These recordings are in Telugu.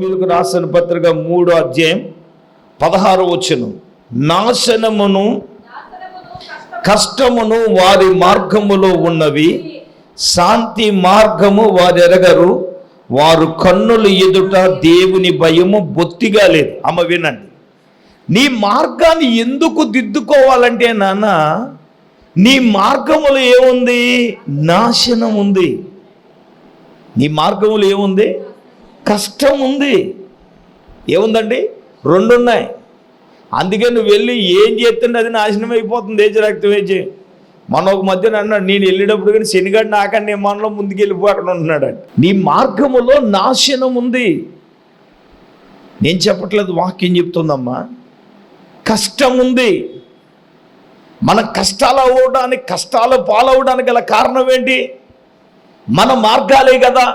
రోమిలకు రాసిన పత్రిక మూడో అధ్యాయం పదహారు వచ్చును నాశనమును కష్టమును వారి మార్గములో ఉన్నవి. శాంతి మార్గము వారు ఎరగరు. వారు కన్నులు ఎదుట దేవుని భయము బొత్తిగా లేదు. అమ్మ వినండి. నీ మార్గాన్ని ఎందుకు దిద్దుకోవాలంటే నాన్న నీ మార్గములు ఏముంది? నాశనం ఉంది నీ మార్గములు ఏముంది? కష్టం ఉంది. ఏముందండి? రెండు ఉన్నాయి అందుకే నువ్వు వెళ్ళి ఏం చేస్తుండే అది నాశనం అయిపోతుంది ఏజ్ రక్తం వేచి మన ఒక మధ్యన అన్నాడు నేను వెళ్ళేటప్పుడు కానీ శనిగాడు నాకండి మనలో ముందుకు వెళ్ళిపో అక్కడ ఉంటున్నాడు నీ మార్గములో నాశనం ఉంది. నేను చెప్పట్లేదు వాక్యం చెప్తుందమ్మా. కష్టం ఉంది. మన కష్టాలు అవ్వడానికి కష్టాలు పాలవడానికి గల కారణం ఏంటి? మన మార్గాలే కదా.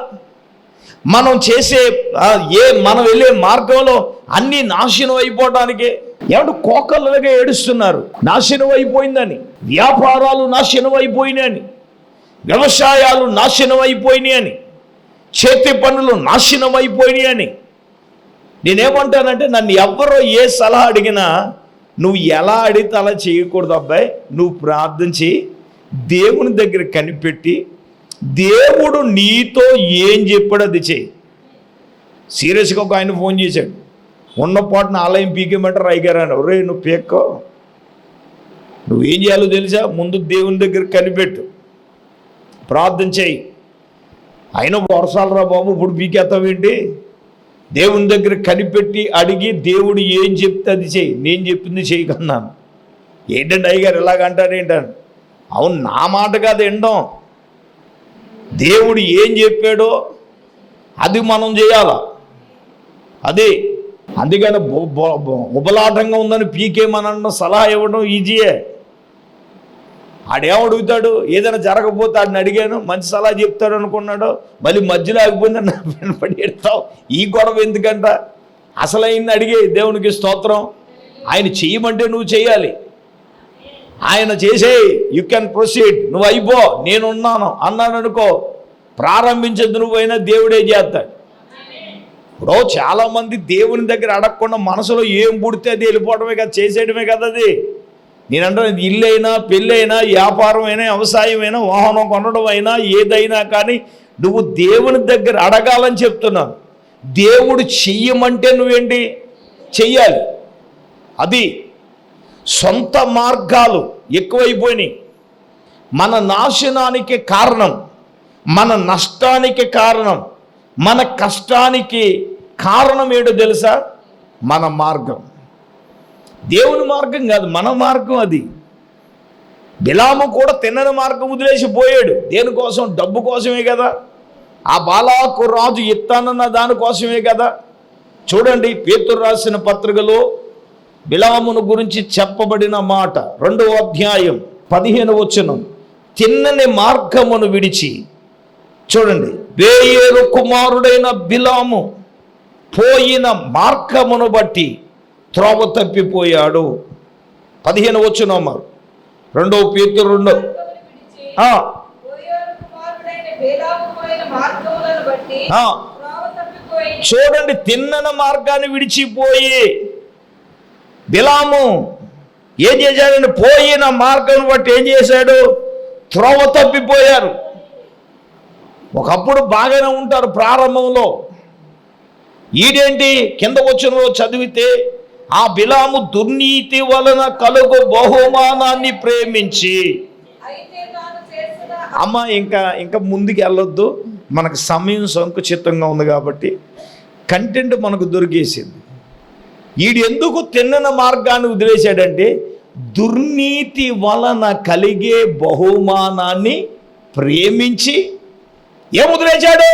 మనం చేసే ఏ మనం వెళ్ళే మార్గంలో అన్ని నాశనం అయిపోవడానికి ఏమంటే కోకలుగా ఏడుస్తున్నారు. నాశనం అయిపోయిందని. వ్యాపారాలు నాశనం అయిపోయినాయని. వ్యవసాయాలు నాశనం అయిపోయినాయని. చేతి పనులు నాశనం అయిపోయినాయని. నేనేమంటానంటే నన్ను ఎవరో ఏ సలహా అడిగినా నువ్వు ఎలా అడిగితే అలా చేయకూడదు అబ్బాయి. నువ్వు ప్రార్థించి దేవుని దగ్గర కనిపెట్టి దేవుడు నీతో ఏం చెప్పాడు అది చేయి. సీరియస్గా ఒక ఆయన ఫోన్ చేశాడు. ఉన్న పాటున ఆలయం పీకేమంటారు అయ్యారు రే నువ్వు పీక్కో. నువ్వేం చేయాలో తెలుసా? ముందు దేవుని దగ్గర కనిపెట్టు. ప్రార్థన చేయి అయినా వర్షాలు రా బాబు ఇప్పుడు పీకేస్తావేంటి దేవుని దగ్గర కనిపెట్టి అడిగి దేవుడు ఏం చెప్తే అది చేయి నేను చెప్పింది చేయకన్నాను ఏంటండి అయ్యగారు ఎలాగంటారు ఏంటని? అవును నా మాట కాదు ఎండం. దేవుడు ఏం చెప్పాడో అది మనం చేయాల. అదే. అందుకని ఉబలాటంగా ఉందని పీకేమనడం సలహా ఇవ్వడం ఈజీయే ఆడేమడుగుతాడు ఏదైనా జరగకపోతే ఆడిని అడిగాను మంచి సలహా చెప్తాడు అనుకున్నాడు మళ్ళీ మధ్యలో ఆగిపోయింది నా పడి ఎడతావు ఈ గొడవ ఎందుకంట? అసలైంది అడిగే దేవునికి స్తోత్రం. ఆయన చేయమంటే నువ్వు చేయాలి. ఆయన చేసే యు కెన్ ప్రొసీడ్ నువ్వు అయిపో. నేనున్నాను. అన్నాను అనుకో ప్రారంభించదు నువ్వైనా దేవుడే చేస్తాడు ఇప్పుడు చాలామంది దేవుని దగ్గర అడగకుండా మనసులో ఏం పుడితే అది వెళ్ళిపోవడమే కదా చేసేయడమే కదా అది. నేనంటే ఇల్లు అయినా పెళ్ళి అయినా వ్యాపారం అయినా వాహనం కొనడం అయినా ఏదైనా కానీ నువ్వు దేవుని దగ్గర అడగాలని చెప్తున్నాను. దేవుడు చెయ్యమంటే నువ్వేంటి? చెయ్యాలి. అది సొంత మార్గాలు ఎక్కువైపోయినాయి. మన నాశనానికి కారణం మన నష్టానికి కారణం మన కష్టానికి కారణం ఏంటో తెలుసా? మన మార్గం. దేవుని మార్గం కాదు మన మార్గం అది. బిలాము కూడా తిన్నని మార్గం వదిలేసి పోయాడు. దేనికోసం డబ్బు కోసమే కదా. ఆ బాలాకు రాజు ఇత్తానన్న దానికోసమే కదా. చూడండి పేతురు రాసిన పత్రికలో బిలామును గురించి చెప్పబడిన మాట. రెండవ అధ్యాయం పదిహేను వచనం. తిన్నని మార్గమును విడిచి. చూడండి. వేయేరు కుమారుడైన బిలాము పోయిన మార్గమును బట్టి త్రోవ తప్పిపోయాడు. పదిహేను వచనం మరి రెండవ పేతురు రెండో. చూడండి తిన్నన మార్గాన్ని విడిచిపోయి బిలాము ఏం చేశాడంటే పోయిన మార్గం బట్టి ఏం చేశాడు? త్రోవ తప్పిపోయారు. ఒకప్పుడు బాగానే ఉంటారు ప్రారంభంలో. ఈడేంటి? కింద వచ్చిన చదివితే ఆ బిలాము దుర్నీతి వలన కలుగు బహుమానాన్ని ప్రేమించి అమ్మ ఇంకా ఇంకా ముందుకు వెళ్ళొద్దు. మనకు సమయం సంకుచితంగా ఉంది కాబట్టి కంటెంట్ మనకు దొరికేసింది. వీడు ఎందుకు తిన్నన మార్గాన్ని వదిలేశాడంటే దుర్నీతి వలన కలిగే బహుమానాన్ని ప్రేమించి ఏం వదిలేశాడు?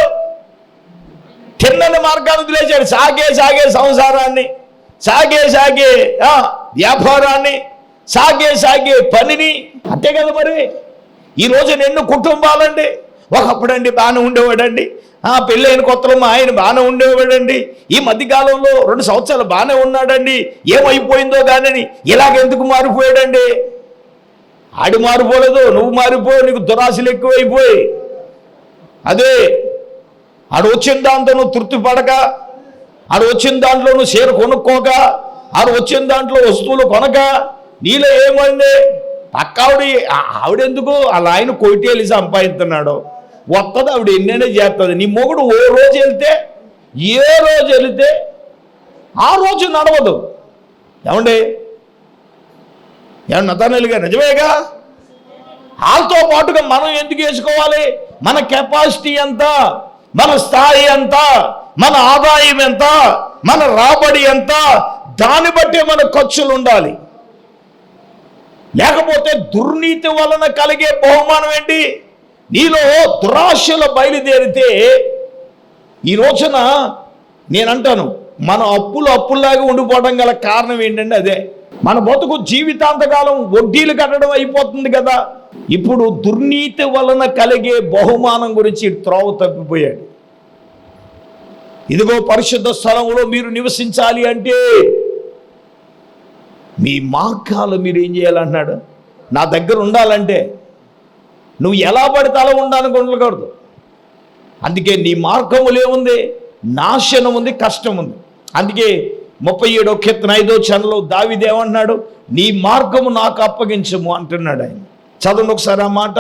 తిన్నని మార్గాన్ని వదిలేశాడు. సాగే సాగే సంసారాన్ని సాగే సాగే వ్యాపారాన్ని సాగే సాగే పనిని. అంతే కదా మరి? ఈరోజు ఎన్నో కుటుంబాలండి. ఒకప్పుడండి బాగానే ఉండేవాడండి. ఆ పెళ్ళైన కొత్తలో మా ఆయన బాగానే ఉండేవాడండి. ఈ మధ్యకాలంలో రెండు సంవత్సరాలు బాగానే ఉన్నాడండి. ఏమైపోయిందో కానీ ఇలాగెందుకు మారిపోయాడండి? ఆడు మారిపోలేదు నువ్వు మారిపోయి నీకు దురాశలు ఎక్కువైపోయి అదే ఆడు వచ్చిన దాంతో నువ్వు తృప్తి పడక ఆడు వచ్చిన దాంట్లో నువ్వు చీర కొనుక్కోక ఆడు వచ్చిన దాంట్లో వస్తువులు కొనక నీలో ఏమైంది? పక్క ఆవిడ ఆ- ఆవిడెందుకు? అలా ఆయన కొయిటేళ్ళు సంపాదిస్తున్నాడు. వస్తుంది ఆవిడ ఎన్నైనా చేస్తుంది నీ మొగుడు ఓ రోజు వెళ్తే ఏ రోజు వెళితే ఆ రోజు నడవదు. ఏమండి? ఏమన్నా నతానలుగా నిజమేగా? వాళ్ళతో పాటుగా మనం ఎందుకు వేసుకోవాలి? మన కెపాసిటీ ఎంత? మన స్థాయి ఎంత? మన ఆదాయం ఎంత? మన రాబడి ఎంత? దాన్ని బట్టే మన ఖర్చులు ఉండాలి. లేకపోతే దుర్నీతి వలన కలిగే బహుమానం ఏంటి? నీలో దురాశలు బయలుదేరితే ఈ రోజున నేను అంటాను మన అప్పులు అప్పుల్లాగా ఉండిపోవడం గల కారణం ఏంటంటే అదే. మన బతుకు జీవితాంతకాలం వడ్డీలు కట్టడం అయిపోతుంది కదా. ఇప్పుడు దుర్నీతి వలన కలిగే బహుమానం గురించి త్రోవ తప్పిపోయాడు. ఇదిగో పరిశుద్ధ స్థలంలో మీరు నివసించాలి అంటే మీ మార్గాలు మీరు ఏం చేయాలంటున్నాడు? నా దగ్గర ఉండాలంటే నువ్వు ఎలా పడితే అలా ఉండాలని ఉండకూడదు. అందుకే నీ మార్గములు ఏముంది నాశనం ఉంది కష్టం ఉంది. అందుకే ముప్పై ఏడో కీర్తన ఐదో చనలో దావిదేమన్నాడు నీ మార్గము నాకు అప్పగించము అంటున్నాడు ఆయన. చదవండి ఒకసారి ఆ మాట.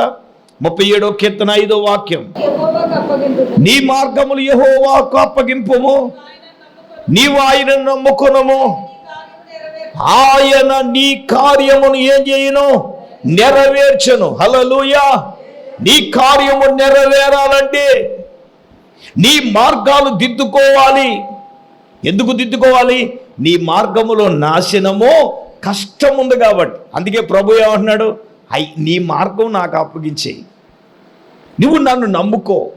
ముప్పై ఏడో కీర్తన ఐదో వాక్యం. నీ మార్గములు యెహోవాకు అప్పగింపుము నీవు ఆయన నమ్ముకునము. ఆయన నీ కార్యమును ఏం చేయను? నెరవేర్చను. హలలుయా నీ కార్యము నెరవేరాలంటే నీ మార్గాలు దిద్దుకోవాలి. ఎందుకు దిద్దుకోవాలి? నీ మార్గములో నాశనము కష్టం ఉంది కాబట్టి. అందుకే ప్రభు ఏమంటున్నాడు? అయి నీ మార్గం నాకు అప్పగించేయి. నువ్వు నన్ను నమ్ముకో.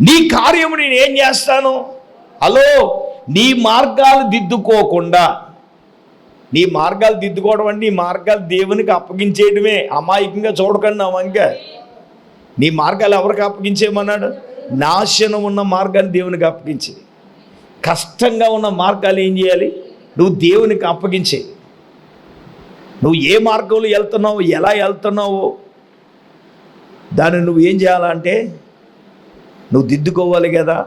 నీ కార్యము నేను ఏం చేస్తాను? హలో నీ మార్గాలు దిద్దుకోకుండా నీ మార్గాలు దిద్దుకోవడం అంటే నీ మార్గాలు దేవునికి అప్పగించేయడమే. అమాయకంగా చూడకండి అవంక నీ మార్గాలు ఎవరికి అప్పగించేయమన్నాడు? నాశనం ఉన్న మార్గాన్ని దేవునికి అప్పగించే. కష్టంగా ఉన్న మార్గాలు ఏం చేయాలి? నువ్వు దేవునికి అప్పగించే. నువ్వు ఏ మార్గంలో వెళ్తున్నావు ఎలా వెళ్తున్నావు దాన్ని నువ్వు ఏం చేయాలంటే నువ్వు దిద్దుకోవాలి కదా.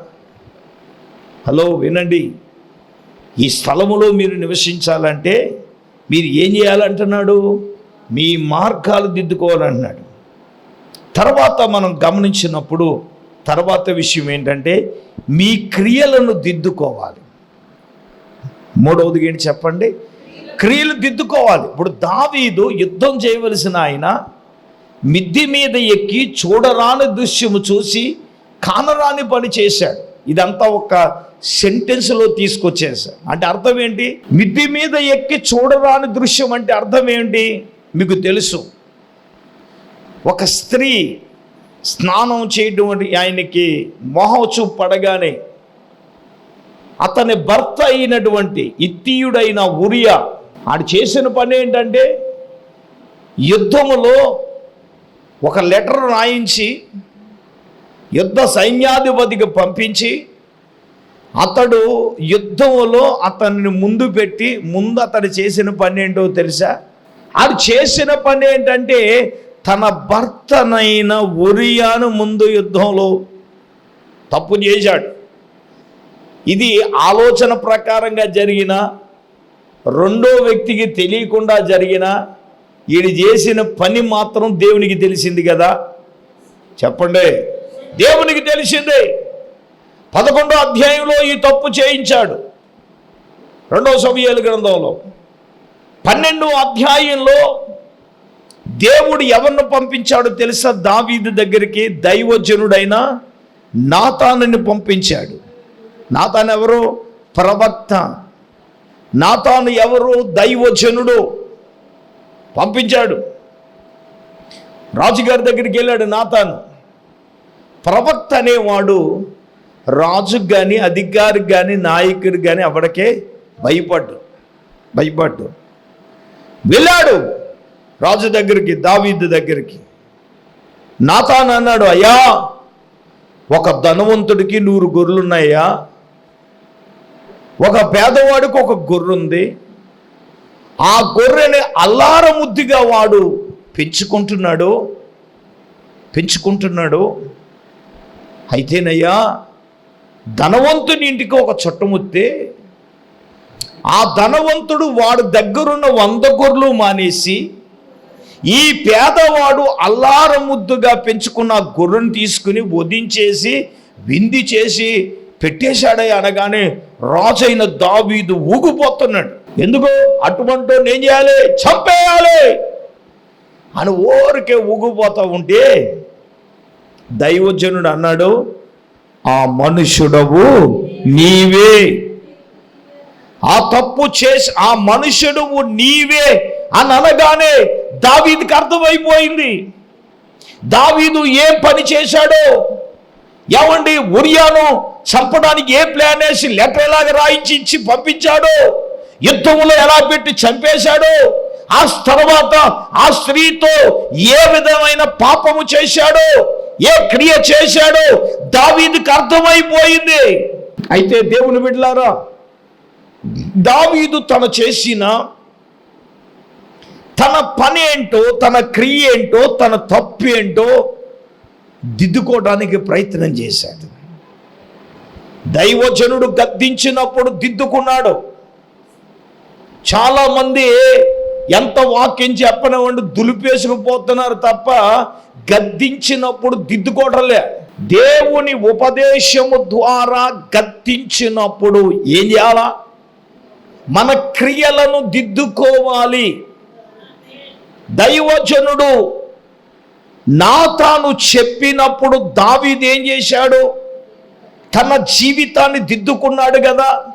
హలో వినండి. ఈ స్థలములో మీరు నివసించాలంటే మీరు ఏం చేయాలంటున్నాడు? మీ మార్గాలు దిద్దుకోవాలంటున్నాడు. తర్వాత మనం గమనించినప్పుడు తర్వాత విషయం ఏంటంటే మీ క్రియలను దిద్దుకోవాలి. మూడవది ఏంటి చెప్పండి? క్రియలు దిద్దుకోవాలి. ఇప్పుడు దావీదు యుద్ధం చేయవలసిన ఆయన మిద్ది మీద ఎక్కి చూడరాని దృశ్యము చూసి కానరాని పని చేశాడు. ఇదంతా ఒక సెంటెన్స్లో తీసుకొచ్చేసా అంటే అర్థం ఏంటి? మిద్ది మీద ఎక్కి చూడరాని దృశ్యం అంటే అర్థం ఏంటి? మీకు తెలుసు. ఒక స్త్రీ స్నానం చేయడం అంటే ఆయనకి మోహచు పడగానే అతని భర్త అయినటువంటి ఇత్తీయుడైన ఉరియా ఆడు చేసిన పని ఏంటంటే యుద్ధములో ఒక లెటర్ రాయించి యుద్ధ సైన్యాధిపతికి పంపించి అతడు యుద్ధంలో అతన్ని ముందు పెట్టి ముందు అతడు చేసిన పని ఏంటో తెలుసా? ఆడు చేసిన పని ఏంటంటే తన భర్తనైన ఒరియాను ముందు యుద్ధంలో తప్పు చేశాడు. ఇది ఆలోచన ప్రకారంగా జరిగిన రెండో వ్యక్తికి తెలియకుండా జరిగిన ఈడు చేసిన పని మాత్రం దేవునికి తెలిసింది కదా? చెప్పండి. దేవునికి తెలిసింది. పదకొండో అధ్యాయంలో ఈ తప్పు చేయించాడు. రెండవ సమయాలు గ్రంథంలో. పన్నెండో అధ్యాయంలో దేవుడు ఎవరిని పంపించాడో తెలుసా? దావీదు దగ్గరికి దైవజనుడైన నాతానని పంపించాడు. నాతాను ఎవరు? ప్రవక్త. నాతాను ఎవరు? దైవజనుడు పంపించాడు. రాజుగారి దగ్గరికి వెళ్ళాడు నాతాను. ప్రవక్త అనేవాడు రాజుకు కానీ అధికారికి కానీ నాయకుడికి కానీ అప్పటికే భయపడ్డు. భయపడ్డు. వెళ్ళాడు రాజు దగ్గరికి దావీదు దగ్గరికి. నాతాను అన్నాడు అయ్యా ఒక ధనవంతుడికి నూరు గొర్రెలున్నాయా ఒక పేదవాడికి ఒక గొర్రె ఉంది ఆ గొర్రెని అల్లారముద్దిగా వాడు పెంచుకుంటున్నాడు పెంచుకుంటున్నాడు. అయితేనయ్యా ధనవంతుని ఇంటికి ఒక చుట్టముత్తే ఆ ధనవంతుడు వాడు దగ్గరున్న వంద గొర్రెలు మానేసి ఈ పేదవాడు అల్లారముద్దుగా పెంచుకున్న గొర్రెను తీసుకుని వధించేసి వింది చేసి పెట్టేశాడే అనగానే రాజైన దావీదు ఊగిపోతున్నాడు. ఎందుకో? అటువంటి ఏం చేయాలి? చంపేయాలి! అని ఊరికే ఊగిపోతూ ఉంటే దైవజనుడు అన్నాడు ఆ మనుషుడవు నీవే. ఆ తప్పు చేసి ఆ మనుషుడు నీవే అని అనగానే దావీదికి అర్థమైపోయింది. దావీదు ఏం పని చేశాడో? ఏమండి ఉరియాను చంపడానికి ఏ ప్లాన్ వేసి లెటర్ ఎలాగ రాయించి ఇచ్చి పంపించాడో? యుద్ధంలో ఎలా పెట్టి చంపేశాడో? ఆ తర్వాత ఆ స్త్రీతో ఏ విధమైన పాపము చేశాడో? ఏ క్రియ చేశాడో దావీదుకి అర్థమైపోయింది. అయితే దేవుని బిడ్డలారా దావీదు తను చేసిన తన పని ఏంటో తన క్రియ ఏంటో తన తప్పు ఏంటో దిద్దుకోవడానికి ప్రయత్నం చేశాడు. దైవజనుడు గద్దించినప్పుడు దిద్దుకున్నాడు. చాలామంది ఎంత వాక్యం చెప్పనివ్వండి దులిపేసుకుపోతున్నారు తప్ప గద్దించినప్పుడు దిద్దుకోవటంలే. దేవుని ఉపదేశము ద్వారా గద్దించినప్పుడు ఏం చేయాలా? మన క్రియలను దిద్దుకోవాలి. దైవజనుడు నా తాను చెప్పినప్పుడు దావీదు ఏం చేశాడు? తన జీవితాన్ని దిద్దుకున్నాడు కదా.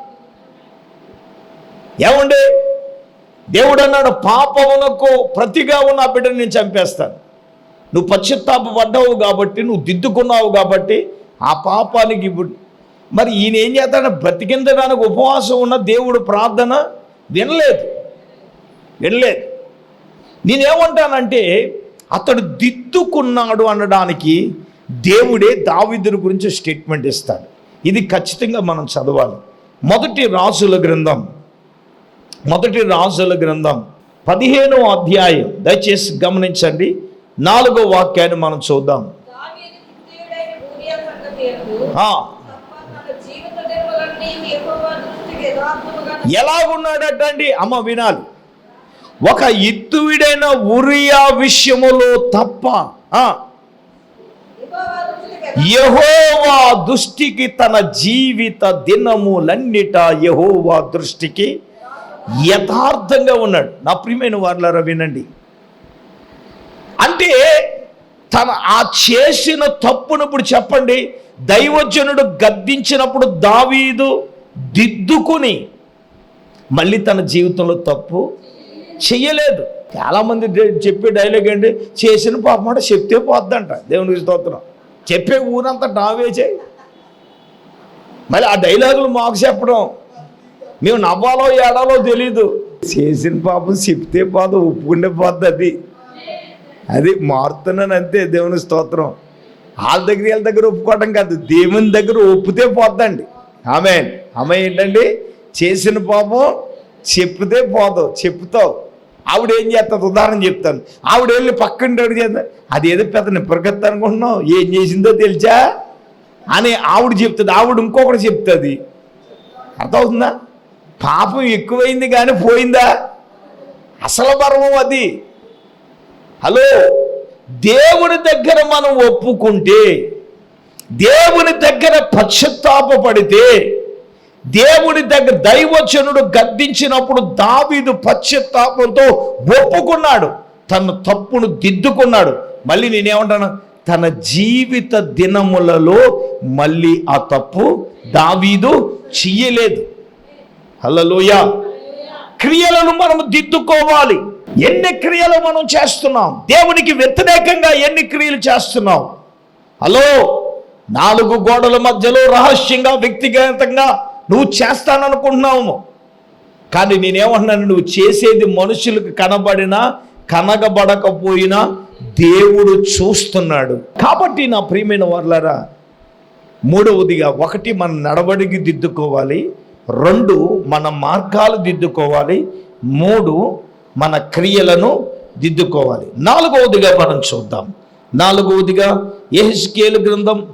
ఏమండి? దేవుడు అన్నాడు పాపమునకు ప్రతిగా ఉన్న బిడ్డను బిడ్డని నేను చంపేస్తాను. నువ్వు పశ్చాత్తాప పడ్డావు కాబట్టి నువ్వు దిద్దుకున్నావు కాబట్టి ఆ పాపానికి ఇప్పుడు మరి ఈయన ఏం చేస్తాడు? బ్రతికించడానికి ఉపవాసం ఉన్న దేవుడు ప్రార్థన వినలేదు. వినలేదు. నేనేమంటానంటే అతడు దిద్దుకున్నాడు అనడానికి దేవుడే దావిదుని గురించి స్టేట్మెంట్ ఇస్తాడు. ఇది ఖచ్చితంగా మనం చదవాలి. మొదటి రాజుల గ్రంథం. మొదటి రాజుల గ్రంథం. పదిహేనో అధ్యాయం. దయచేసి గమనించండి. నాలుగో వాక్యాన్ని మనం చూద్దాం. ఎలాగున్నాడటండి? అమ్మ వినాలి. ఒక ఇత్తువిడైన ఉరియా విషయములో తప్ప ఆ, యెహోవా దృష్టికి యెహోవా దృష్టికి తన జీవిత దినములన్నిట యెహోవా దృష్టికి యథార్థంగా ఉన్నాడు. నా ప్రియమైన వారులారా వినండి. అంటే తన ఆ చేసిన తప్పును ఇప్పుడు చెప్పండి. దైవజనుడు గద్దించినప్పుడు దావీదు దిద్దుకుని మళ్ళీ తన జీవితంలో తప్పు చెయ్యలేదు. చాలామంది చెప్పే డైలాగ్ ఏంటి? చేసిన పాపమాట చెప్తే పోద్దంట. దేవునికి స్తోత్రం. చెప్పే ఊరంతా డావే చేయి. మళ్ళీ ఆ డైలాగులు మాకు చెప్పడం. మేము నవ్వాలో ఏడాలో తెలీదు. చేసిన పాపం చెప్తే పోదు ఒప్పుకుంటే పోద్ది అది. అది మారుతున్నాను అంతే దేవుని స్తోత్రం. వాళ్ళ దగ్గర వీళ్ళ దగ్గర ఒప్పుకోవటం కాదు దేవుని దగ్గర ఒప్పుతే పోద్దండి. ఆమె ఆమె ఏంటండి? చేసిన పాపం చెప్తే పోదు చెప్తావు ఆవిడ ఏం చేస్తుంది? ఉదాహరణ చెప్తాను. ఆవిడ వెళ్ళి పక్కన అడుగు చేస్తా అదేదో పెద్ద నిప్పరికత్త అనుకుంటున్నావు ఏం చేసిందో తెలుసా? అని ఆవిడ చెప్తుంది. ఆవిడ ఇంకొకటి చెప్తుంది. అర్థమవుతుందా? పాపం ఎక్కువైంది కానీ పోయిందా? అసలు పర్వం అది. హలో దేవుని దగ్గర మనం ఒప్పుకుంటే దేవుని దగ్గర పశ్చాత్తాపడితే దేవుని దగ్గర దైవచనుడు గద్దించినప్పుడు దావీదు పశ్చత్తాపంతో ఒప్పుకున్నాడు. తన తప్పును దిద్దుకున్నాడు. మళ్ళీ నేనేమంటాను? తన జీవిత దినములలో మళ్ళీ ఆ తప్పు దావీదు చెయ్యలేదు హల్లలోయ. క్రియలను మనం దిద్దుకోవాలి. ఎన్ని క్రియలు మనం చేస్తున్నాం? దేవునికి వ్యతిరేకంగా ఎన్ని క్రియలు చేస్తున్నాం? హలో నాలుగు గోడల మధ్యలో రహస్యంగా వ్యక్తిగతంగా నువ్వు చేస్తాననుకుంటున్నావు. కానీ నేనేమంటున్నాను నువ్వు చేసేది మనుషులకు కనబడినా కనగబడకపోయినా దేవుడు చూస్తున్నాడు. కాబట్టి నా ప్రియమైన వర్లరా మూడవదిగా ఒకటి మన నడవడికి దిద్దుకోవాలి రెండు మన మార్గాలు దిద్దుకోవాలి మూడు మన క్రియలను దిద్దుకోవాలి. నాలుగవదిగా మనం చూద్దాం. నాలుగవదిగా ఎహెస్కేలు గ్రంథం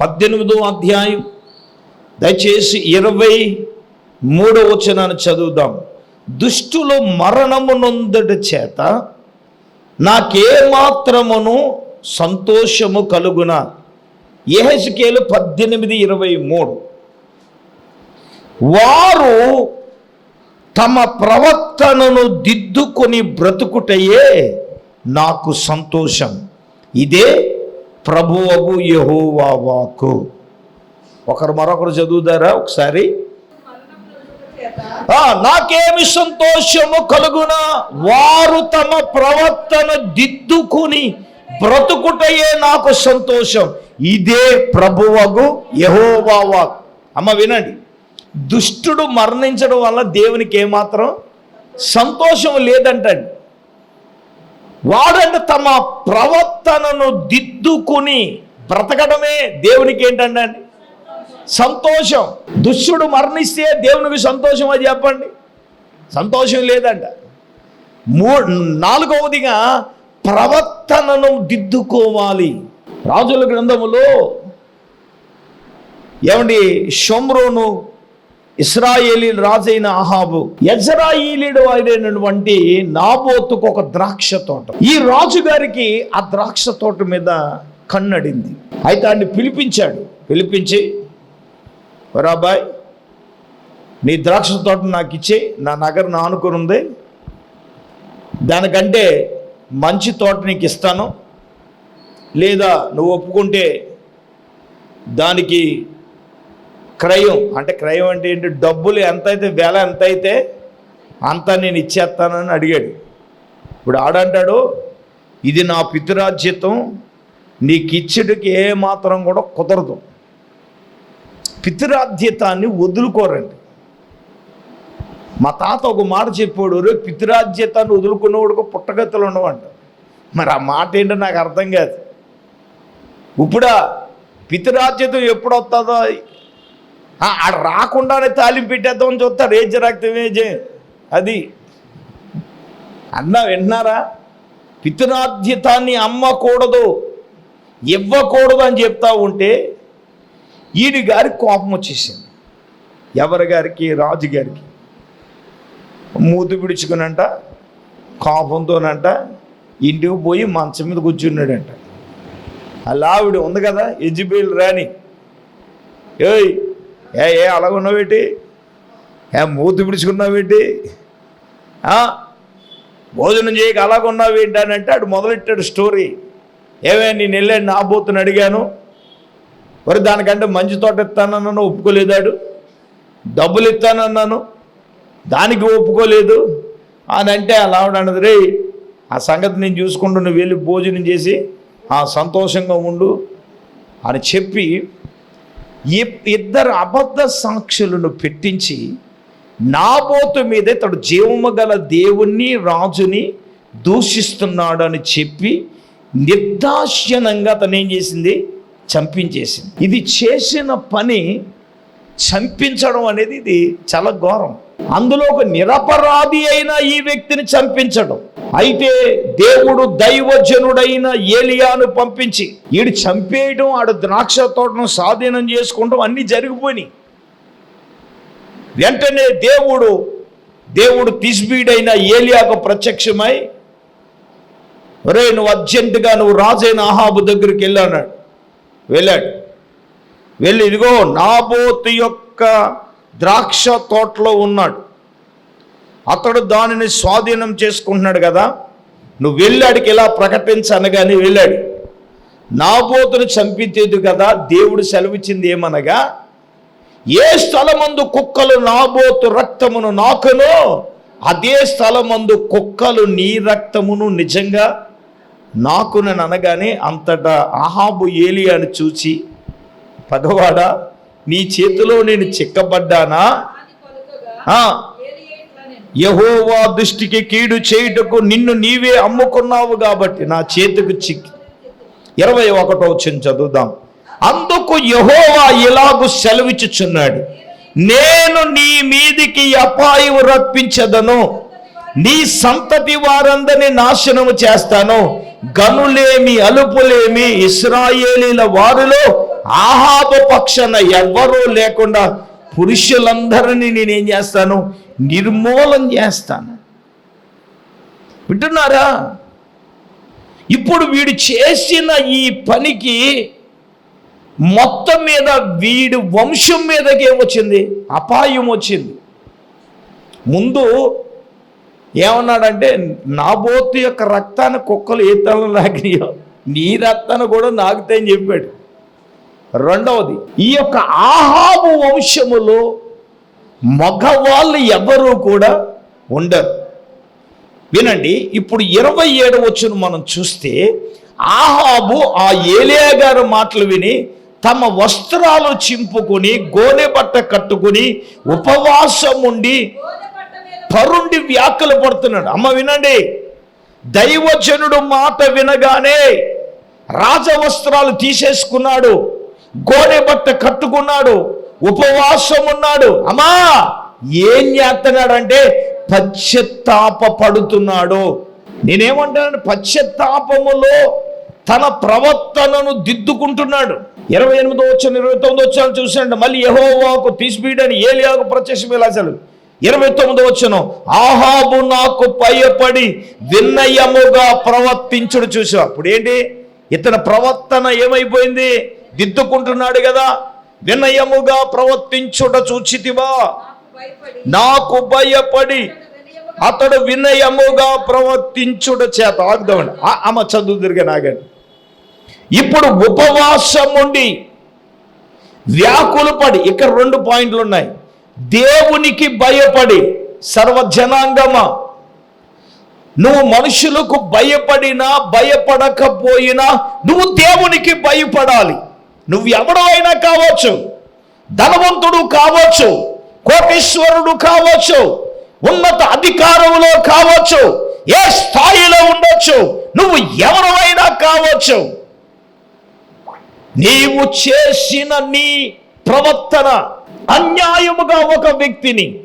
పద్దెనిమిదో అధ్యాయం. దయచేసి ఇరవై మూడో వచనాన్ని చదువుదాం. దుష్టులు మరణము నొందట చేత నాకేమాత్రమును సంతోషము కలుగున. ఏహెచ్కేలు పద్దెనిమిది ఇరవై మూడు. వారు తమ ప్రవర్తనను దిద్దుకొని బ్రతుకుటయే నాకు సంతోషం. ఇదే ప్రభువగు యహోవాకు వాక్కు. ఒకరు మరొకరు చదువుతారా ఒకసారి? నాకేమి సంతోషము కలుగునా? వారు తమ ప్రవర్తన దిద్దుకుని బ్రతుకుటయే నాకు సంతోషం. ఇదే ప్రభువగు యహోవా అమ్మ వినండి. దుష్టుడు మరణించడం వల్ల దేవునికి ఏమాత్రం సంతోషం లేదంటండి. వాడంటే తమ ప్రవర్తనను దిద్దుకుని బ్రతకడమే దేవునికి ఏంటండి సంతోషం. దుష్టుడు మరణిస్తే దేవునికి సంతోషం అది చెప్పండి. సంతోషం లేదంట. మూ నాలుగవదిగా ప్రవర్తనను దిద్దుకోవాలి. రాజుల గ్రంథములో ఏమండి? షోమ్రోను ఇస్రాయేలీ రాజైన అహాబు యజ్రాయిలీడు అయినటువంటి నాబోతుకు ఒక ద్రాక్ష తోట. ఈ రాజుగారికి ఆ ద్రాక్ష తోట మీద కన్నడింది. అయితే ఆయన్ని పిలిపించాడు. పిలిపించి వరాబాయ్ నీ ద్రాక్ష తోట నాకు ఇచ్చే నా నగరం నా ఆనుకుని ఉంది. దానికంటే మంచి తోట నీకు ఇస్తాను. లేదా నువ్వు ఒప్పుకుంటే దానికి క్రయం. అంటే క్రయం అంటే ఏంటి? డబ్బులు ఎంతైతే వెల వేల ఎంత అయితే అంత నేను ఇచ్చేస్తానని అడిగాడు. ఇప్పుడు ఆడంటాడు ఇది నా పితృరాజ్యతం నీకు ఇచ్చడికి ఏమాత్రం కూడా కుదరదు. పితృరాజ్యతాన్ని వదులుకోరండి. మా తాత ఒక మాట చెప్పాడు రే పితృరాజ్యతాన్ని వదులుకున్నవాడుకు పుట్టగతులు ఉండవంట. మరి ఆ మాట ఏంటో నాకు అర్థం కాదు. ఇప్పుడా పితృరాజ్యతం ఎప్పుడు వస్తుందో ఆడ రాకుండానే తాలింపు పెట్టేద్దామని చూస్తాడు. ఏజ్ రక్తం ఏజే అది. అన్నా వింటున్నారా? పితృనాధ్యతాన్ని అమ్మకూడదు ఇవ్వకూడదు అని చెప్తా ఉంటే ఈడి గారికి కోపం వచ్చేసింది. ఎవరి గారికి? రాజు గారికి. మూతి పిడుచుకునంట కోపంతోనంట ఇంటికి పోయి మంచం మీద కూర్చున్నాడంట. అలా ఆవిడ ఉంది కదా ఎజిబేల్ రాని ఏయ్ ఏ ఏ అలాగున్నావేటి ఏ మూతి పిడుచుకున్నావేటి భోజనం చేయక అలాగున్నావేంటి అని అంటే అటు మొదలెట్టాడు స్టోరీ. ఏమే నేను వెళ్ళాడు నా బోతుని అడిగాను. మరి దానికంటే మంచి తోట ఇస్తానన్నాను ఒప్పుకోలేదాడు. డబ్బులు ఇస్తానన్నాను దానికి ఒప్పుకోలేదు. అని అంటే అలా ఆవిడ అన్నది రే ఆ సంగతి నేను చూసుకుంటూ నువ్వు వెళ్ళి భోజనం చేసి ఆ సంతోషంగా ఉండు అని చెప్పి ఇద్దరు అబద్ధ సాక్షులను పెట్టించి నాబోతు మీదే తడు జీవము గల దేవుణ్ణి రాజుని దూషిస్తున్నాడు అని చెప్పి నిర్దాక్షిణంగా తను ఏం చేసింది? చంపించేసింది. ఇది చేసిన పని చంపించడం అనేది ఇది చాలా ఘోరం. అందులో ఒక నిరపరాధి అయిన ఈ వ్యక్తిని చంపించడం. అయితే దేవుడు దైవజనుడైన ఏలియాను పంపించి ఈడు చంపేయడం ఆడు ద్రాక్ష తోటను స్వాధీనం చేసుకోవడం అన్నీ జరిగిపోయినాయి. వెంటనే దేవుడు దేవుడు తిస్బీడైన ఏలియాకు ప్రత్యక్షమై ఒరే నువ్వు అర్జెంటుగా నువ్వు రాజైన ఆహాబు దగ్గరికి వెళ్ళాడు వెళ్ళాడు. వెళ్ళి ఇదిగో నాబోతు యొక్క ద్రాక్ష తోటలో ఉన్నాడు. అతడు దానిని స్వాధీనం చేసుకుంటున్నాడు కదా. నువ్వు వెళ్ళాడికి ఇలా ప్రకటించనగానే వెళ్ళాడు. నాబోతును చంపించేది కదా దేవుడు సెలవిచ్చింది ఏమనగా ఏ స్థలమందు కుక్కలు నాబోతు రక్తమును నాకునో అదే స్థలమందు కుక్కలు నీ రక్తమును నిజంగా నాకునని అనగానే అంతటా ఆహాబు ఏలియాను చూచి పగవాడా నీ చేతిలో నేను చిక్కబడ్డానా? యహోవా దృష్టికి కీడు చేయుటకు నిన్ను నీవే అమ్ముకున్నావు కాబట్టి నా చేతికి చిక్కి. ఇరవై ఒకటో వచ్చిన చదువుదాం. అందుకు యహోవా ఇలాగు సెలవిచ్చుచున్నాడు. నేను నీ మీదికి అపాయం రప్పించదను. నీ సంతతి వారందరిని నాశనము చేస్తాను. గనులేమి అలుపులేమి ఇస్రాయేలీల వారిలో ఆహాబు పక్షాన ఎవ్వరూ లేకుండా పురుషులందరినీ నేనేం చేస్తాను? నిర్మూలం చేస్తాను. వింటున్నారా? ఇప్పుడు వీడు చేసిన ఈ పనికి మొత్తం మీద వీడి వంశం మీదకి ఏమొచ్చింది అపాయం వచ్చింది. ముందు ఏమన్నాడంటే నాబోతు యొక్క రక్తాన్ని కుక్కలు ఏ తలను లాగినాయో నీ రక్తాన్ని కూడా నాకుతాయని చెప్పాడు. రెండవది ఈ యొక్క ఆహాబు వంశములో మగవాళ్ళు ఎవరూ కూడా ఉండరు. వినండి ఇప్పుడు ఇరవై ఏడు వచ్చిన మనం చూస్తే ఆహాబు ఆ ఏలియా గారు మాటలు విని తమ వస్త్రాలు చింపుకొని గోనె బట్ట కట్టుకుని ఉపవాసం ఉండి పరుండి వ్యాఖ్యలు పడుతున్నాడు. అమ్మ వినండి దైవజనుడు మాట వినగానే రాజవస్త్రాలు తీసేసుకున్నాడు. గోనె బట్ట కట్టుకున్నాడు ఉపవాసం ఉన్నాడు అమ్మా ఏం చేస్తున్నాడంటే పశ్చత్తాప పడుతున్నాడు. నేనేమంటాను పశ్చత్తాపములో తన ప్రవర్తనను దిద్దుకుంటున్నాడు. ఇరవై ఎనిమిదో వచ్చాను ఇరవై తొమ్మిదో వచ్చాను చూసాడు మళ్ళీ యహోవాకు తీసిపీడని ఏలియాకు ప్రత్యక్షం అసలు ఇరవై తొమ్మిదో వచ్చను ఆహాబు నాకు భయపడి విన్నయముగా ప్రవర్తించుడు చూసా అప్పుడు ఏంటి ఇతని ప్రవర్తన ఏమైపోయింది? దిద్దుకుంటున్నాడు కదా. వినయముగా ప్రవర్తించుట చూచితివా. నాకు భయపడి అతడు వినయముగా ప్రవర్తించుట చేత. ఆగుదామండి ఆ- ఆమె చదువు తిరిగి నాగండి ఇప్పుడు ఉపవాసం ఉండి వ్యాకులు పడి ఇక్కడ రెండు పాయింట్లు ఉన్నాయి. దేవునికి భయపడి సర్వజనాంగమా. నువ్వు మనుషులకు భయపడినా భయపడకపోయినా నువ్వు దేవునికి భయపడాలి. నువ్వు ఎవడైనా కావచ్చు. ధనవంతుడు కావచ్చు. కోటీశ్వరుడు కావచ్చు. ఉన్నత అధికారంలో కావచ్చు. ఏ స్థాయిలో ఉండొచ్చు. నువ్వు ఎవరైనా కావచ్చు. నీవు చేసిన నీ ప్రవర్తన అన్యాయముగా ఒక వ్యక్తిని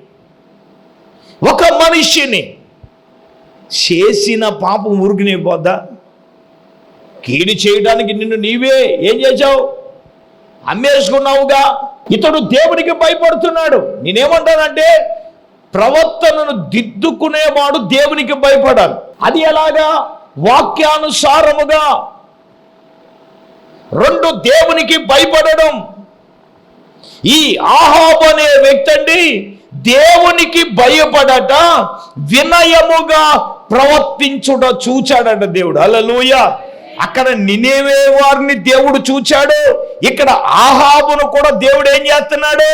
ఒక మనిషిని చేసిన పాపం ఊరికినే పోద్దా కీడు చేయడానికి నిన్ను నీవే ఏం చేశావు? అమ్మేసుకున్నావుగా. ఇతడు దేవునికి భయపడుతున్నాడు. నేనేమంటానంటే ప్రవర్తనను దిద్దుకునేవాడు దేవునికి భయపడాలి. అది ఎలాగా? వాక్యానుసారముగా రెండు దేవునికి భయపడడం. ఈ ఆహాబ్ అనే వ్యక్తి అండి దేవునికి భయపడట వినయముగా ప్రవర్తించుట చూచాడట దేవుడు. అలలుయ అక్కడ నినేవే వారిని దేవుడు చూచాడు. ఇక్కడ ఆహాబును కూడా దేవుడు ఏం చేస్తున్నాడు?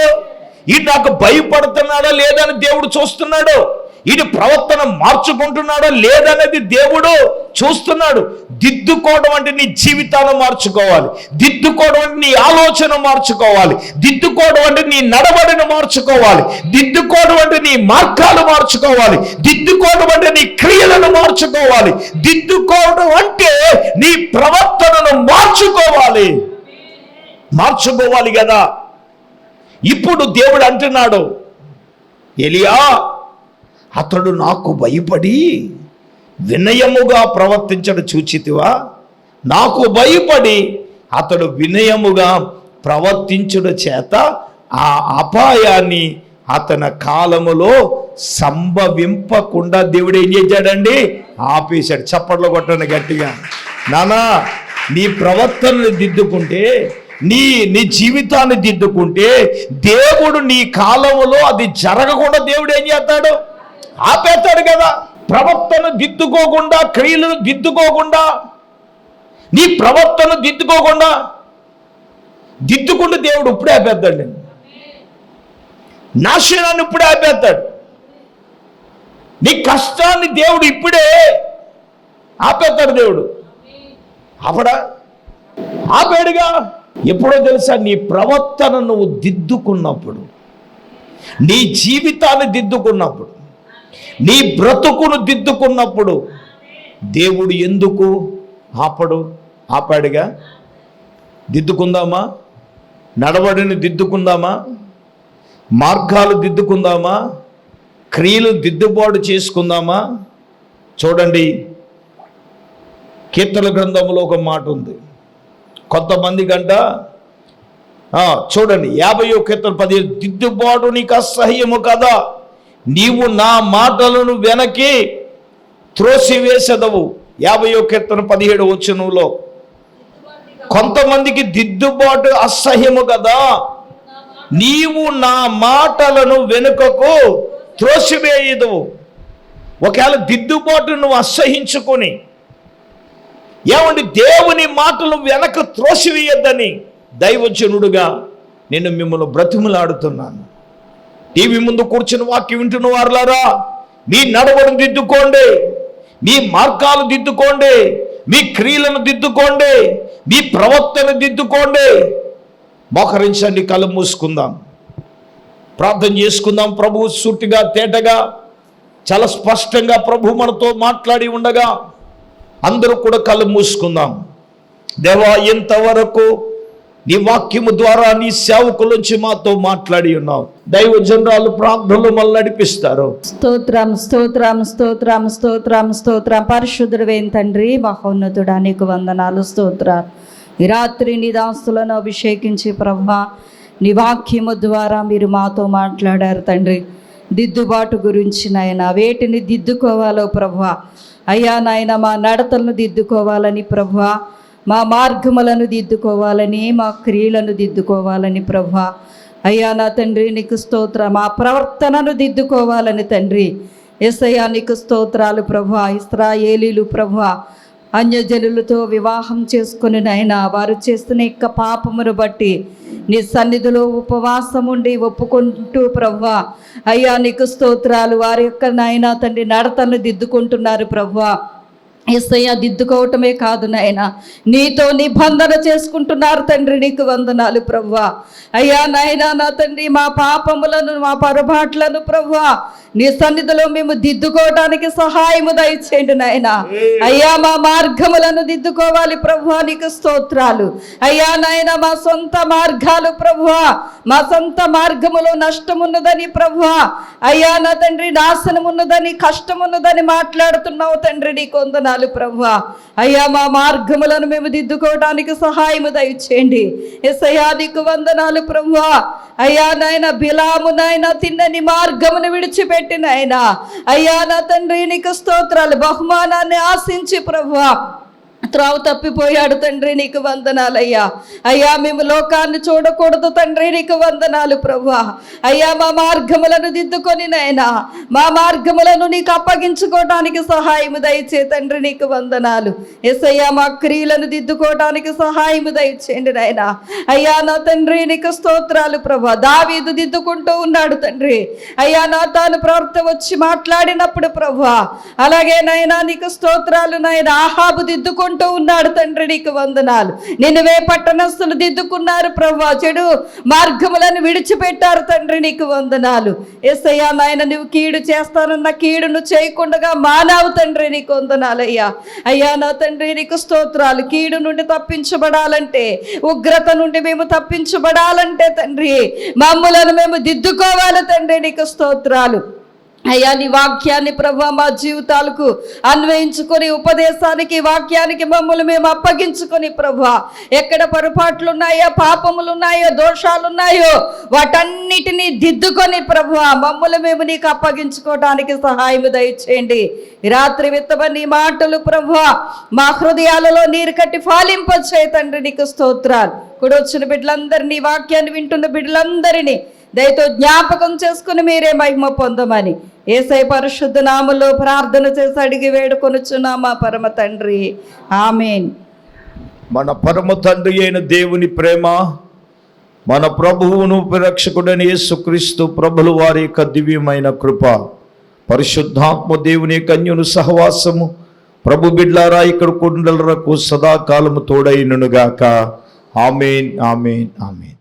ఈ నాకు భయపడుతున్నాడా లేదని దేవుడు చూస్తున్నాడు. ఇది ప్రవర్తన మార్చుకుంటున్నాడో లేదనేది దేవుడు చూస్తున్నాడు. దిద్దుకోవడం అంటే నీ జీవితాన్ని మార్చుకోవాలి. దిద్దుకోవడం అంటే నీ ఆలోచన మార్చుకోవాలి. దిద్దుకోవడం అంటే నీ నడవడిని మార్చుకోవాలి. దిద్దుకోవడం అంటే నీ మార్గాలు మార్చుకోవాలి. దిద్దుకోవడం అంటే నీ క్రియలను మార్చుకోవాలి. దిద్దుకోవడం అంటే నీ ప్రవర్తనను మార్చుకోవాలి. మార్చుకోవాలి కదా. ఇప్పుడు దేవుడు అంటున్నాడు ఎలియా అతడు నాకు భయపడి వినయముగా ప్రవర్తించడు చూచితివా? నాకు భయపడి అతడు వినయముగా ప్రవర్తించుట చేత ఆ అపాయాన్ని అతని కాలములో సంభవింపకుండా దేవుడు ఏం చేశాడండి? ఆపేశాడు. చప్పట్లు కొట్టండి గట్టిగా. నానా నీ ప్రవర్తనను దిద్దుకుంటే నీ నీ జీవితాన్ని దిద్దుకుంటే దేవుడు నీ కాలములో అది జరగకుండా దేవుడు ఏం చేస్తాడు? ఆపేస్తాడు కదా. ప్రవర్తన దిద్దుకోకుండా క్రియలను దిద్దుకోకుండా నీ ప్రవర్తన దిద్దుకోకుండా దిద్దుకుంటే దేవుడు ఇప్పుడే ఆపేస్తాడు నేను నాశనాన్ని ఇప్పుడే ఆపేస్తాడు. నీ కష్టాన్ని దేవుడు ఇప్పుడే ఆపేస్తాడు దేవుడు. ఆపడా? ఆపాడుగా? ఎప్పుడో తెలుసా నీ ప్రవర్తన నువ్వు దిద్దుకున్నప్పుడు నీ జీవితాన్ని దిద్దుకున్నప్పుడు నీ బ్రతుకును దిద్దుకున్నప్పుడు దేవుడు ఎందుకు ఆపడు? ఆపాడుగా? దిద్దుకుందామా? నడవడిని దిద్దుకుందామా? మార్గాలు దిద్దుకుందామా? క్రియలు దిద్దుబాటు చేసుకుందామా? చూడండి కీర్తన గ్రంథంలో ఒక మాట ఉంది. కొంతమంది కంట చూడండి యాభై కీర్తన పది దిద్దుబాటు నీకు అసహ్యము కదా? నీవు నా మాటలను వెనక్కి త్రోసివేసెదవు. యాభై కీర్తన పదిహేడు వచనంలో. కొంతమందికి దిద్దుబాటు అసహ్యము కదా నీవు నా మాటలను వెనుకకు త్రోసివేయదు ఒకవేళ దిద్దుబాటు నువ్వు అసహించుకొని ఏమండి దేవుని మాటలు వెనక త్రోసివేయద్దని దైవజనుడుగా నేను మిమ్మల్ని బ్రతిములాడుతున్నాను. టీవీ ముందు కూర్చుని వాక్యం వింటున్న వారులారా మీ నడవడం దిద్దుకోండి మీ మార్గాలు దిద్దుకోండి మీ క్రియలను దిద్దుకోండి మీ ప్రవర్తన దిద్దుకోండి. మోకరించండి కళ్ళు మూసుకుందాం. ప్రార్థన చేసుకుందాం ప్రభు సూటిగా తేటగా చాలా స్పష్టంగా ప్రభు మనతో మాట్లాడి ఉండగా అందరూ కూడా కళ్ళు మూసుకుందాం. దేవా ఎంతవరకు నీ వాక్యము ద్వారా నీ సేవకులుంచి మాతో మాట్లాడి ఉన్నావు. దైవ జనరాలు ప్రార్థనలు మళ్ళీ నడిపిస్తారు. స్తోత్రం స్తోత్రం స్తోత్రం స్తోత్రం స్తోత్రం. పరిశుద్ధుడవేం తండ్రి మహోన్నతుడా నీకు వందనాలు స్తోత్ర ఈ రాత్రి నీ దాస్తులను అభిషేకించి ప్రభా నీ వాక్యము ద్వారా మీరు మాతో మాట్లాడారు తండ్రి. దిద్దుబాటు గురించి నాయన వేటిని దిద్దుకోవాలో ప్రభా అయ్యా నాయన మా నడతలను దిద్దుకోవాలని ప్రభా మా మార్గములను దిద్దుకోవాలని మా క్రియలను దిద్దుకోవాలని ప్రభా. అయ్యా నా తండ్రి నీకు స్తోత్ర. మా ప్రవర్తనను దిద్దుకోవాలని తండ్రి. ఎస్ఐయా నీకు స్తోత్రాలు ప్రభా. ఇస్రాయేలీలు ప్రభా అన్యజనులతో వివాహం చేసుకుని నైనా వారు చేస్తున్న యొక్క పాపమును బట్టి నీ సన్నిధిలో ఉపవాసం ఉండి ఒప్పుకుంటూ ప్రభా. అయ్యా నీకు స్తోత్రాలు. వారి యొక్క నాయన తండ్రి నడతను దిద్దుకుంటున్నారు ప్రభా. ఎస్ఐయ దిద్దుకోవటమే కాదు నాయన. నీతో నిబంధన చేసుకుంటున్నారు తండ్రి నీకు వందనాలు ప్రవ్వా. అయ్యా నాయనా నా తండ్రి మా పాపములను మా పొరపాట్లను ప్రవ్వా. నీ సన్నిధిలో మేము దిద్దుకోవడానికి సహాయము దయచేయండి నాయన. అయ్యా మా మార్గములను దిద్దుకోవాలి ప్రభువా నీకు స్తోత్రాలు. అయ్యా నాయన మా సొంత మార్గాలు ప్రవ్వా. మా సొంత మార్గములో నష్టమున్నదని ప్రవ్వా. అయ్యా నా తండ్రి నాశనమున్నదని కష్టమున్నదని మాట్లాడుతున్నావు తండ్రి నీకు వందనాలు ప్రభువా అయ్యా మా మార్గములను మేము దిద్దుకోవడానికి సహాయము దయచేయండి. ఎస్ఐయా నీకు వందనాలు ప్రభు అయ్యా నాయన బిలాము నాయన తిన్నని మార్గమును విడిచిపెట్టి ఆయన. అయ్యా నా తండ్రి నీకు స్తోత్రాలు బహుమానాన్ని ఆశించి ప్రభువా త్రావు తప్పిపోయాడు తండ్రి నీకు వందనాలయ్యా. అయ్యా మేము లోకాన్ని చూడకూడదు తండ్రి నీకు వందనాలు ప్రభా అయ్యా మా మార్గములను దిద్దుకొని నాయనా. మా మార్గములను నీకు అప్పగించుకోవడానికి సహాయము దయచే తండ్రి నీకు వందనాలు. ఎస్అయ్యా మా క్రియలను దిద్దుకోవడానికి సహాయము దయచేయండి నాయనా. అయ్యా నా తండ్రి నీకు స్తోత్రాలు ప్రభా దావీదు దిద్దుకుంటూ ఉన్నాడు తండ్రి. అయ్యా నా తాను ప్రవర్త వచ్చి మాట్లాడినప్పుడు ప్రభా అలాగే నాయనా నీకు స్తోత్రాలు నాయన. ఆహాబు దిద్దుకుంటూ ఉన్నాడు తండ్రి నీకు వందనాలు. నిన్నవే పట్టణస్తులు దిద్దుకున్నారు ప్రభా చెడు మార్గములను విడిచిపెట్టారు తండ్రి నీకు వందనాలు. ఎస్సయ్యా నాయన నువ్వు కీడు చేస్తానన్న కీడును చేయకుండా మానావు తండ్రి నీకు వందనాలయ్యా. అయ్యా నా తండ్రి నీకు స్తోత్రాలు. కీడు నుండి తప్పించబడాలంటే ఉగ్రత నుండి మేము తప్పించబడాలంటే తండ్రి మమ్ములను మేము దిద్దుకోవాలి తండ్రి నీకు స్తోత్రాలు. అయ్యా నీ వాక్యాన్ని ప్రభా మా జీవితాలకు అన్వయించుకొని ఉపదేశానికి వాక్యానికి మమ్మల్ని మేము అప్పగించుకొని ప్రభా ఎక్కడ పొరపాట్లు ఉన్నాయో పాపములు ఉన్నాయో దోషాలు ఉన్నాయో వాటన్నిటినీ దిద్దుకొని ప్రభా మమ్మల్ని మేము నీకు అప్పగించుకోవడానికి సహాయం దయచేయండి. రాత్రి విత్తమని మాటలు ప్రభా మా హృదయాలలో నీరు కట్టి ఫాలింప తండ్రి నీకు స్తోత్రాలు. కూడా వచ్చిన బిడ్డలందరినీ వాక్యాన్ని వింటున్న బిడ్డలందరినీ దయతో జ్ఞాపకం చేసుకుని మీరే మహిమ పొందమని ఏసై పరిశుద్ధ నామలో ప్రార్థన చేసి అడిగి వేడుకొనుచున్నామా పరమ తండ్రి. ఆమెన్. మన పరమ తండ్రి అయిన దేవుని ప్రేమ మన ప్రభువును రక్షకుడైన యేసుక్రీస్తు ప్రభులు వారి యొక్క దివ్యమైన కృప పరిశుద్ధాత్మ దేవుని కన్యును సహవాసము ప్రభు బిడ్లారా ఇక్కడ కుండలరకు సదాకాలము తోడైననుగాక. Amen amen amen.